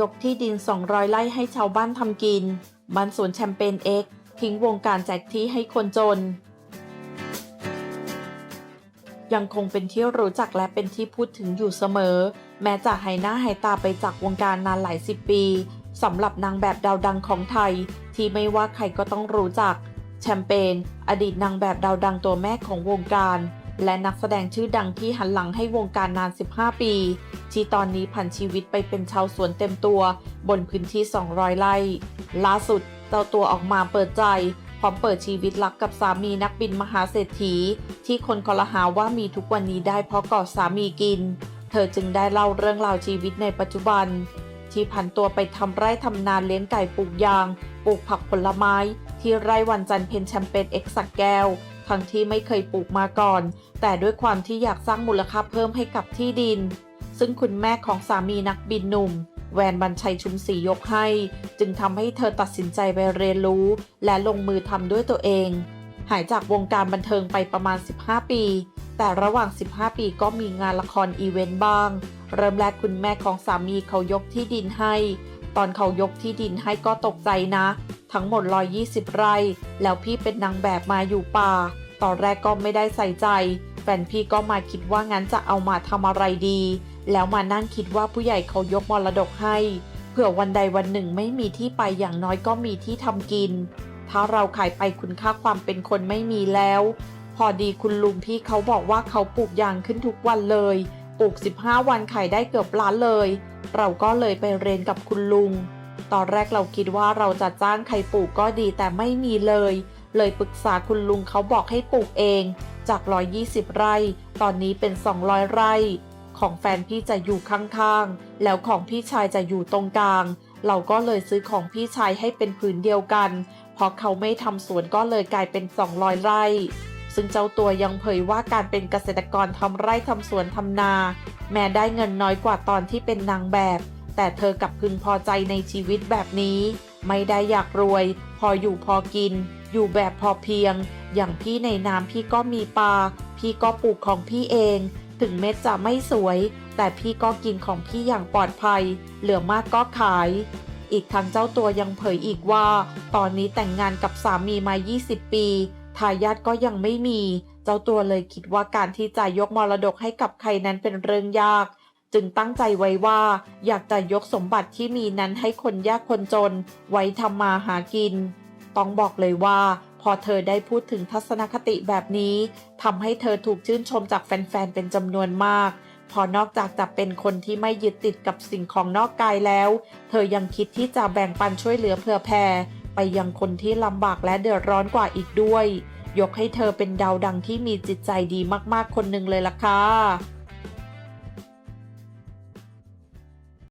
ยกที่ดิน 200 ไร่ให้ชาวบ้านทำกิน บ้านสวนแชมเปญเอ็กซ์ทิ้งวงการแจกที่ให้คนจน ยังคงเป็นที่รู้จักและเป็นที่พูดถึงอยู่เสมอ แม้จะหายหน้าหายตาไปจากวงการนานหลายสิบปีสำหรับนางแบบดาวดังของไทย ที่ไม่ว่าใครก็ต้องรู้จัก แชมเปญอดีตนางแบบดาวดังตัวแม่ของวงการ และนักแสดงชื่อดังที่หันหลังให้วงการนาน 15 ปี ที่ตอนนี้ผันชีวิตไปเป็นชาวสวนเต็มตัว บนพื้นที่ 200 ไร่ ล่าสุดเจ้าตัวออกมาเปิดใจพร้อมเปิดชีวิตรักกับสามีนักบินมหาเศรษฐี ที่คนคอลหาว่ามีทุกวันนี้ได้เพราะกอดสามีกิน เธอจึงได้เล่าเรื่องราวชีวิตในปัจจุบัน ที่ผันตัวไปทำไร่ทำนาเลี้ยงไก่ปลูกยาง ปลูกผักผลไม้ ที่ไร่วันจันเพนแชมเปญเอ็กซ์สักแก้ว ทั้งที่ไม่เคยปลูกมาก่อน แต่ด้วยความที่อยากสร้างมูลค่าเพิ่มให้กับที่ดิน ซึ่งคุณแม่ของสามีนักบินหนุ่ม แวนบัญชัยชุมศรียกให้ จึงทำให้เธอตัดสินใจไปเรียนรู้ และลงมือทำด้วยตัวเอง หายจากวงการบันเทิงไปประมาณ 15 ปี แต่ระหว่าง 15 ปีก็มีงานละครอีเวนต์บ้าง เริ่มแรกคุณแม่ของสามีเขายกที่ดินให้ ตอนเขายกที่ดินให้ก็ตกใจนะ ทั้งหมด 120 ไร่ แล้วพี่เป็นนางแบบมาอยู่ป่า ตอนแรกก็ไม่ได้ใส่ใจ แฟนพี่ก็มาคิดว่างั้นจะเอามาทำอะไรดี แล้วมานั่งคิดว่าผู้ใหญ่เขายกมรดกให้ เผื่อวันใดวันหนึ่งไม่มีที่ไปอย่างน้อยก็มีที่ทำกิน ถ้าเราขายไปคุณค่าความเป็นคนไม่มีแล้ว พอดีคุณลุงพี่เขาบอกว่าเขาปลูกยางขึ้นทุกวันเลย ปลูก 15 วันขายได้เกือบล้านเลย เราก็เลยไปเรียนกับคุณลุง ตอนแรกเราคิดว่าเราจะจ้างใครปลูกก็ดีแต่ไม่มีเลย เลยปรึกษาคุณลุงเขาบอกให้ปลูกเอง จาก 120 ไร่ ตอนนี้เป็น 200 ไร่ ของแฟนพี่จะอยู่ข้างๆ แล้วของพี่ชายจะอยู่ตรงกลาง เราก็เลยซื้อของพี่ชายให้เป็นผืนเดียวกัน เพราะเขาไม่ทำสวนก็เลยกลายเป็น 200 ไร่ซึ่งเจ้าตัวยังเผยว่าการเป็นเกษตรกรทำไร่ทำสวนทำนา แม้ได้เงินน้อยกว่าตอนที่เป็นนางแบบ แต่เธอกลับพึงพอใจในชีวิตแบบนี้ ไม่ได้อยากรวย พออยู่พอกิน อยู่แบบพอเพียง อย่างพี่ในน้ำพี่ก็มีปลา พี่ก็ปลูกของพี่เอง ถึงเม็ดจะไม่สวย แต่พี่ก็กินของพี่อย่างปลอดภัย เหลือมากก็ขาย อีกทั้งเจ้าตัวยังเผยอีกว่า ตอนนี้แต่งงานกับสามีมา 20 ปีทายาทก็ยังไม่มี เจ้าตัวเลยคิดว่าการที่จะยกมรดกให้กับใครนั้นเป็นเรื่องยาก จึงตั้งใจไว้ว่าอยากจะยกสมบัติที่มีนั้นให้คนยากคนจน ไว้ทำมาหากิน ต้องบอกเลยว่า พอเธอได้พูดถึงทัศนคติแบบนี้ทำให้เธอถูกชื่นชมจากแฟนๆ เป็นจำนวนมาก พอนอกจากจะเป็นคนที่ไม่ยึดติดกับสิ่งของนอกกายแล้ว เธอยังคิดที่จะแบ่งปันช่วยเหลือเผื่อแผ่ไปยังคนที่ลำบากและเดือดร้อนกว่าอีกด้วย ยกให้เธอเป็นดาวดังที่มีจิตใจดีมากๆคนหนึ่งเลยล่ะค่ะ